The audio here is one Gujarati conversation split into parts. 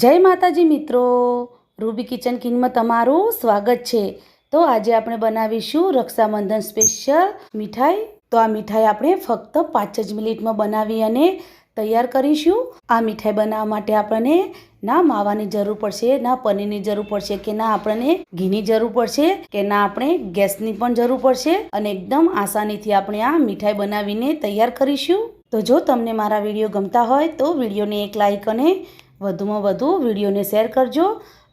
જય માતાજી મિત્રો. રૂબી કિચન કિંગમાં તમારું સ્વાગત છે. તો આજે આપણે બનાવીશું રક્ષાબંધન સ્પેશિયલ મીઠાઈ. તો આ મીઠાઈ આપણે ફક્ત પાંચ જ મિનિટમાં બનાવી અને તૈયાર કરીશું. આ મીઠાઈ બનાવવા માટે આપણને ના માવાની જરૂર પડશે, ના પનીરની જરૂર પડશે કે ના આપણને ઘીની જરૂર પડશે, કે ના આપણે ગેસની પણ જરૂર પડશે અને એકદમ આસાનીથી આપણે આ મીઠાઈ બનાવીને તૈયાર કરીશું. તો જો તમને મારા વીડિયો ગમતા હોય તો વિડીયોને એક લાઇક અને વધુમાં વધુ વિડીયોને શેર કરજો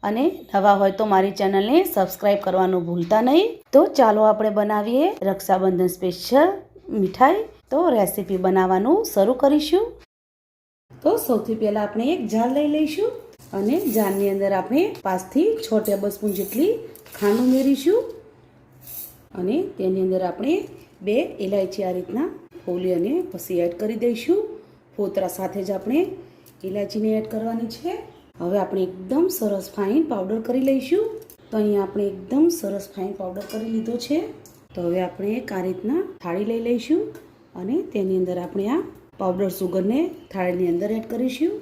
અને નવા હોય તો મારી ચેનલને સબસ્ક્રાઈબ કરવાનું ભૂલતા નહીં. તો ચાલો આપણે બનાવીએ રક્ષાબંધન સ્પેશિયલ મીઠાઈ. તો રેસીપી બનાવવાનું શરૂ કરીશું. તો સૌથી પહેલાં આપણે એક જાર લઈ લઈશું અને જારની અંદર આપણે પાંચથી છ ટેબલ સ્પૂન જેટલી ખાંડ ઉમેરીશું અને તેની અંદર આપણે બે ઇલાયચી આ રીતના ફોલી અને પછી એડ કરી દઈશું. ફોતરા સાથે જ આપણે ઇલાયચીને એડ કરવાની છે. હવે આપણે એકદમ સરસ ફાઇન પાવડર કરી લઈશું. તો અહીંયા આપણે એકદમ સરસ ફાઇન પાવડર કરી લીધો છે. તો હવે આપણે એક આ રીતના થાળી લઈ લઈશું અને તેની અંદર આપણે આ પાવડર સુગરને થાળીની અંદર એડ કરીશું.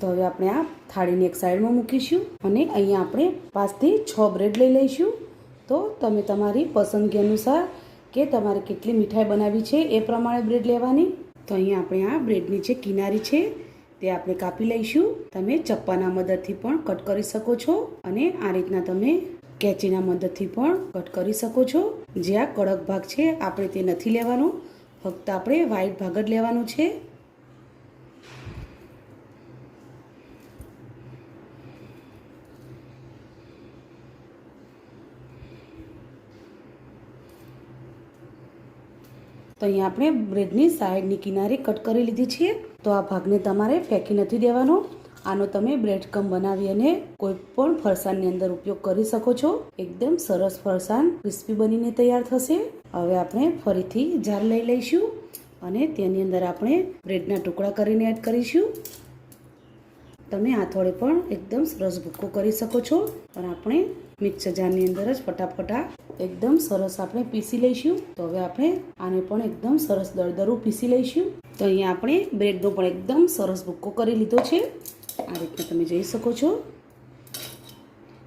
તો હવે આપણે આ થાળીને એક સાઈડમાં મૂકીશું અને અહીંયા આપણે પાંચથી છ બ્રેડ લઈ લઈશું. તો તમે તમારી પસંદગી અનુસાર કે તમારે કેટલી મીઠાઈ બનાવી છે એ પ્રમાણે બ્રેડ લેવાની. તો અહીંયા આપણે આ બ્રેડની જે કિનારી છે તે આપણે કાપી લઈશું. તમે ચપ્પાના મદદથી પણ કટ કરી શકો છો અને આ રીતના તમે કેચીના મદદથી પણ કટ કરી શકો છો. જે આ કડક ભાગ છે, આપણે તે નથી લેવાનો. ફક્ત આપણે વ્હાઈટ ભાગ જ લેવાનો છે. તો અહીંયા આપણે બ્રેડની સાઈડની કિનારે કટ કરી લીધી છે. તો આ ભાગને તમારે ફેંકી નથી દેવાનો. આનો તમે બ્રેડ કમ બનાવી અને કોઈ પણ ફરસાણની અંદર ઉપયોગ કરી શકો છો. એકદમ સરસ ફરસાણ, ક્રિસ્પી બનીને તૈયાર થશે. હવે આપણે ફરીથી જાર લઈ લઈશું અને તેની અંદર આપણે બ્રેડના ટુકડા કરીને એડ કરીશું. તમે હાથોડે પણ એકદમ સરસ ભૂક્કો કરી શકો છો. પણ આપણે મિક્સર જારની અંદર જ ફટાફટા એકદમ સરસ આપણે પીસી લઈશું. તો હવે આપણે આને પણ એકદમ સરસ દળદરું પીસી લઈશું. તો અહીંયા આપણે બ્રેડનો પણ એકદમ સરસ ભૂક્કો કરી લીધો છે. આ રીતના તમે જોઈ શકો છો.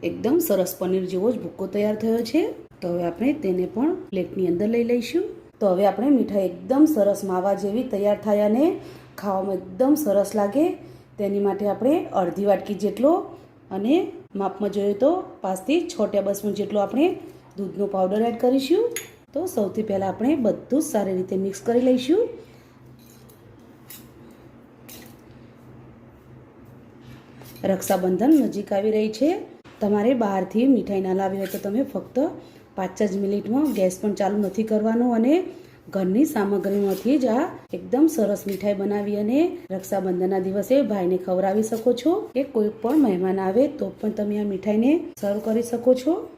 એકદમ સરસ પનીર જેવો જ ભૂક્કો તૈયાર થયો છે. તો હવે આપણે તેને પણ પ્લેટની અંદર લઈ લઈશું. તો હવે આપણે મીઠાઈ એકદમ સરસ માવા જેવી તૈયાર થાય અને ખાવામાં એકદમ સરસ લાગે. તેની માટે આપણે અડધી વાટકી જેટલો અને માપમાં જોઈએ તો પાંચથી છ ટેબલ સ્પૂન જેટલો આપણે દૂધનો પાવડર એડ કરીશું. તો સૌથી પહેલાં આપણે બધું જ સારી રીતે મિક્સ કરી લઈશું. રક્ષાબંધન નજીક આવી રહી છે. તમારે બહારથી મીઠાઈ ના લાવી હોય તો તમે ફક્ત પાંચ જ મિનિટમાં ગેસ પણ ચાલુ નથી કરવાનો અને ઘરની સામગ્રીમાંથી જ આ એકદમ સરસ મીઠાઈ બનાવી અને રક્ષાબંધનના દિવસે ભાઈને ખવડાવી શકો છો. કે કોઈ પણ મહેમાન આવે તો પણ તમે આ મીઠાઈને સર્વ કરી શકો છો.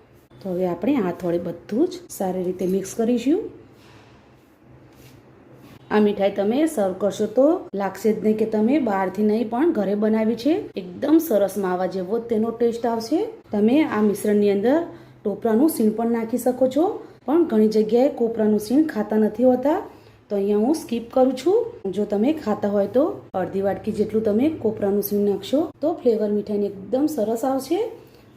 તો હવે આપણે આ થોડે બધું જ સારી રીતે મિક્સ કરીશું. આ મીઠાઈ તમે સર્વ કરશો તો લાગશે જ નહીં કે તમે બહારથી નહીં પણ ઘરે બનાવી છે. એકદમ સરસ માવા જેવો તેનો ટેસ્ટ આવશે. તમે આ મિશ્રણની અંદર ટોપરાનું સીણ પણ નાખી શકો છો. પણ ઘણી જગ્યાએ કોપરાનું સીણ ખાતા નથી હોતા. તો અહીંયા હું સ્કીપ કરું છું. જો તમે ખાતા હોય તો અડધી વાટકી જેટલું તમે કોપરાનું સીણ નાખશો તો ફ્લેવર મીઠાઈને એકદમ સરસ આવશે.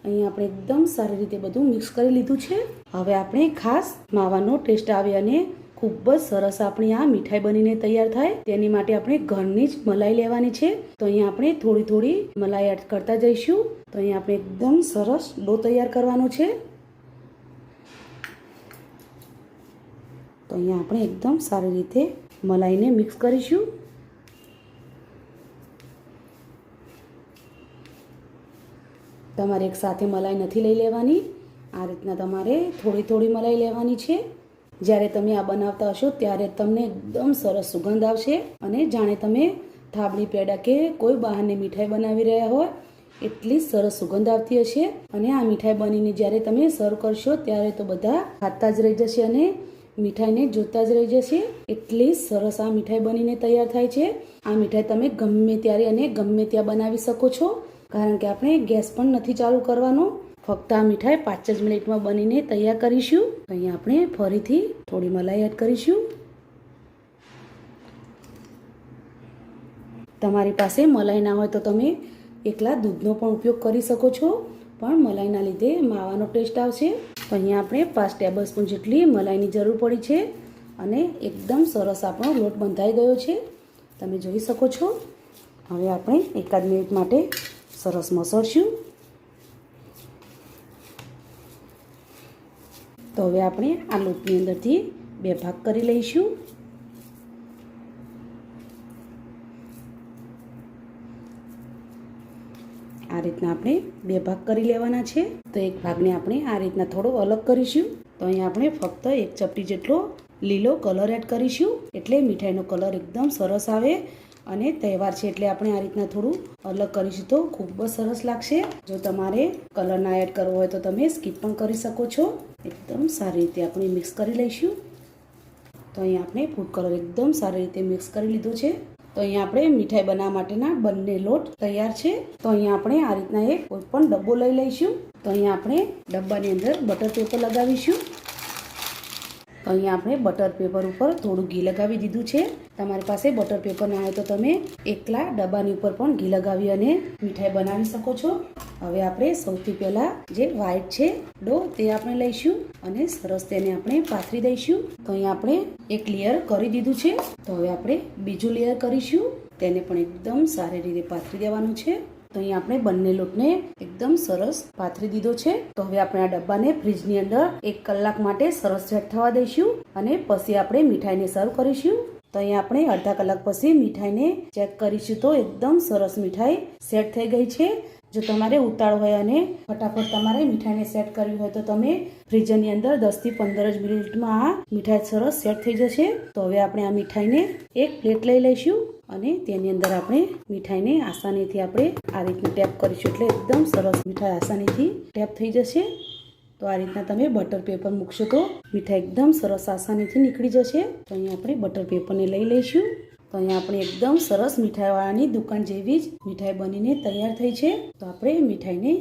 અહીંયા આપણે એકદમ સારી રીતે બધું મિક્સ કરી લીધું છે. હવે આપણે ખાસ માવાનો ટેસ્ટ આવે અને ખૂબ જ સરસ આપણી આ મીઠાઈ બનીને તૈયાર થાય. તેની માટે આપણે ઘરની જ મલાઈ લેવાની છે. તો અહીંયા આપણે થોડી થોડી મલાઈ એડ કરતા જઈશું. તો અહીંયા આપણે એકદમ સરસ ડો તૈયાર કરવાનો છે. તો અહીંયા આપણે એકદમ સારી રીતે મલાઈને મિક્સ કરીશું. તમારે એક સાથે મલાઈ નથી લઈ લેવાની. આ રીતના તમારે થોડી થોડી મલાઈ લેવાની છે. જ્યારે તમે આ બનાવતા હશો, ત્યારે તમને એકદમ સરસ સુગંધ આવશે અને જાણે તમે થાબડી પેડા કે કોઈ બહારની મીઠાઈ બનાવી રહ્યા હોય, એટલી સરસ સુગંધ આવતી હશે. અને આ મીઠાઈ બનીને જ્યારે તમે સર્વ કરશો, ત્યારે તો બધા ખાતા જ રહી જશે અને મીઠાઈને જોતા જ રહી જશે. એટલી સરસ આ મીઠાઈ બનીને તૈયાર થાય છે. આ મીઠાઈ તમે ગમે ત્યારે અને ગમે ત્યાં બનાવી શકો છો. કારણ કે આપણે ગેસ પણ નથી ચાલુ કરવાનો. ફક્ત આ મીઠાઈ પાંચ જ મિનિટમાં બનીને તૈયાર કરીશું. અહીંયા આપણે ફરીથી થોડી મલાઈ એડ કરીશું. તમારી પાસે મલાઈ ના હોય તો તમે એકલા દૂધનો પણ ઉપયોગ કરી શકો છો, પણ મલાઈના લીધે માવાનો ટેસ્ટ આવશે. તો અહીંયા આપણે પાંચ ટેબલ સ્પૂન જેટલી મલાઈની જરૂર પડી છે અને એકદમ સરસ આપણો લોટ બંધાઈ ગયો છે. તમે જોઈ શકો છો. હવે આપણે એકાદ મિનિટ માટે સરસ મસળશું. તો હવે આપણે આ લોટની અંદરથી બે ભાગ કરી લઈશું. આ રીતના આપણે બે ભાગ કરી લેવાના છે. તો એક ભાગને આપણે આ રીતના થોડો અલગ કરીશું. તો અહીંયા આપણે ફક્ત એક ચપટી જેટલો લીલો કલર એડ કરીશું. એટલે મીઠાઈનો કલર એકદમ સરસ આવે. અને તહેવાર છે એટલે આપણે આ રીતના થોડું અલગ કરીશું તો ખૂબ જ સરસ લાગશે. જો તમારે કલર ના એડ કરવો હોય તો તમે સ્કીપ પણ કરી શકો છો. એકદમ સારી રીતે આપણે મિક્સ કરી લઈશું. તો અહીંયા આપણે ફૂડ કલર એકદમ સારી રીતે મિક્સ કરી લીધો છે. તો અહીંયા આપણે મીઠાઈ બનાવવા માટેના બંને લોટ તૈયાર છે. તો અહીંયા આપણે આ રીતના એક કોઈ પણ ડબ્બો લઈ લઈશું. તો અહીંયા આપણે ડબ્બાની અંદર બટર પેપર લગાવીશું. તો અહીંયા આપણે બટર પેપર ઉપર થોડું ઘી લગાવી દીધું છે. તમારી પાસે બટર પેપર ના હોય તો તમે એકલા ડબ્બાની ઉપર પણ ઘી લગાવી અને મીઠાઈ બનાવી શકો છો. હવે આપણે સૌથી પહેલા જે વ્હાઈટ છે ડો તે આપણે લઈશું અને સરસ તેને આપણે પાથરી દઈશું. તો અહીંયા આપણે એક લેયર કરી દીધું છે. તો હવે આપણે બીજું લેયર કરીશું. તેને પણ એકદમ સારી રીતે પાથરી દેવાનું છે. તો અહીંયા આપણે બંને લોટને એકદમ સરસ પાથરી દીધો છે. તો હવે આપણે આ ડબ્બાને ફ્રીજની અંદર એક કલાક માટે સરસ સેટ થવા દઈશું અને પછી આપણે મીઠાઈને સર્વ કરીશું. તો અહીં આપણે અડધા કલાક પછી મીઠાઈને ચેક કરીશું તો એકદમ સરસ મીઠાઈ સેટ થઈ ગઈ છે. જો તમારે ઉતાળ હોય અને ફટાફટ તમારે મીઠાઈને સેટ કરવી હોય તો તમે ફ્રીજરની અંદર દસથી પંદર જ મિનિટમાં આ મીઠાઈ સરસ સેટ થઈ જશે. તો હવે આપણે આ મીઠાઈને એક પ્લેટ લઈ લઈશું. અને તેની અંદર આપણે મીઠાઈને આસાનીથી આપણે આ રીતનું ટેપ કરીશું એટલે એકદમ સરસ મીઠાઈ આસાનીથી ટેપ થઈ જશે. તો આ રીતના તમે બટર પેપર મૂકશો તો મીઠાઈ એકદમ સરસ આસાનીથી નીકળી જશે. તો અહીંયા આપણે બટર પેપરને લઈ લઈશું. તો અહીંયા આપણે એકદમ સરસ મીઠાઈવાળાની દુકાન જેવી જ મીઠાઈ બનીને તૈયાર થઈ છે. તો આપણે મીઠાઈને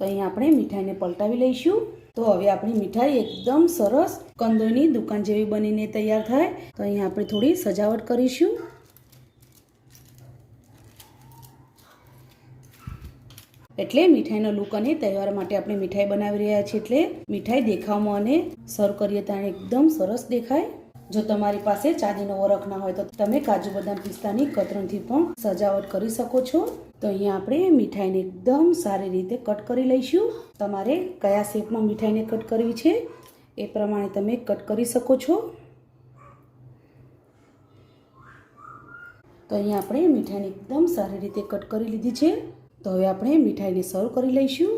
તો અહીં આપણે મીઠાઈને પલટાવી લઈશું. તો હવે આપણી મીઠાઈ એકદમ સરસ કંદોઈની દુકાન જેવી બનીને તૈયાર થાય. તો અહીં આપણે થોડી સજાવટ કરીશું. એટલે મીઠાઈનો લુક અને તહેવાર માટે આપણે મીઠાઈ બનાવી રહ્યા છીએ એટલે મીઠાઈ દેખાવમાં અને સર્વ કરીએ ત્યારે એકદમ સરસ દેખાય. જો તમારી પાસે ચાંદીનો વરખ ના હોય તો તમે કાજુ બદામ પિસ્તાની કતરણથી પણ સજાવટ કરી શકો છો. તો અહીંયા આપણે મીઠાઈને એકદમ સારી રીતે કટ કરી લઈશું. તમારે કયા શેપમાં મીઠાઈને કટ કરવી છે એ પ્રમાણે તમે કટ કરી શકો છો. તો અહીંયા આપણે મીઠાઈને એકદમ સારી રીતે કટ કરી લીધી છે. તો હવે આપણે મીઠાઈને સર્વ કરી લઈશું.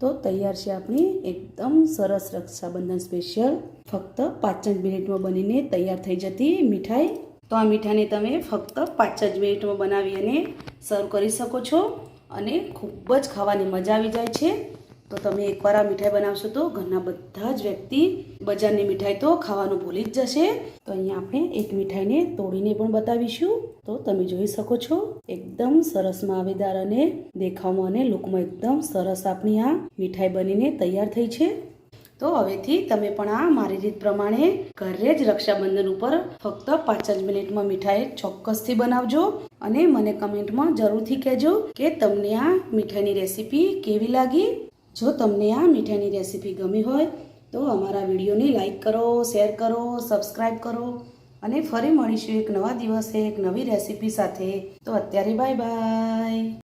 તો તૈયાર છે આપણી એકદમ સરસ રક્ષાબંધન સ્પેશિયલ. ફક્ત પાંચ જ મિનિટમાં બનીને તૈયાર થઈ જતી મીઠાઈ. તો આ મીઠાઈને તમે ફક્ત પાંચ જ મિનિટમાં બનાવી અને સર્વ કરી શકો છો અને ખૂબ જ ખાવાની મજા આવી જાય છે. તો તમે એકવાર આ મીઠાઈ બનાવશો તો ઘરના બધા જ વ્યક્તિ બજારની મીઠાઈ તો ખાવાનું ભૂલી જ જશે. તો અહીંયા આપણે એક મીઠાઈને તોડીને પણ બતાવીશું. તો તમે જોઈ શકો છો, એકદમ સરસ માવેદાર અને દેખાવમાં અને લુકમાં એકદમ સરસ આપણી આ મીઠાઈ બનીને તૈયાર થઈ છે. તો હવેથી તમે પણ આ મારી રીત પ્રમાણે ઘરે જ રક્ષાબંધન ઉપર ફક્ત પાંચ જ મિનિટમાં મીઠાઈ ચોક્કસથી બનાવજો અને મને કમેન્ટમાં જરૂરથી કહેજો કે તમને આ મીઠાઈની રેસીપી કેવી લાગી. જો તમને આ મીઠાઈની રેસીપી ગમી હોય તો અમારા વિડીયોને લાઈક કરો, શેર કરો સબસ્ક્રાઈબ કરો અને ફરી મળીશું એક નવા દિવસે એક નવી રેસીપી સાથે. તો અત્યારે બાય બાય.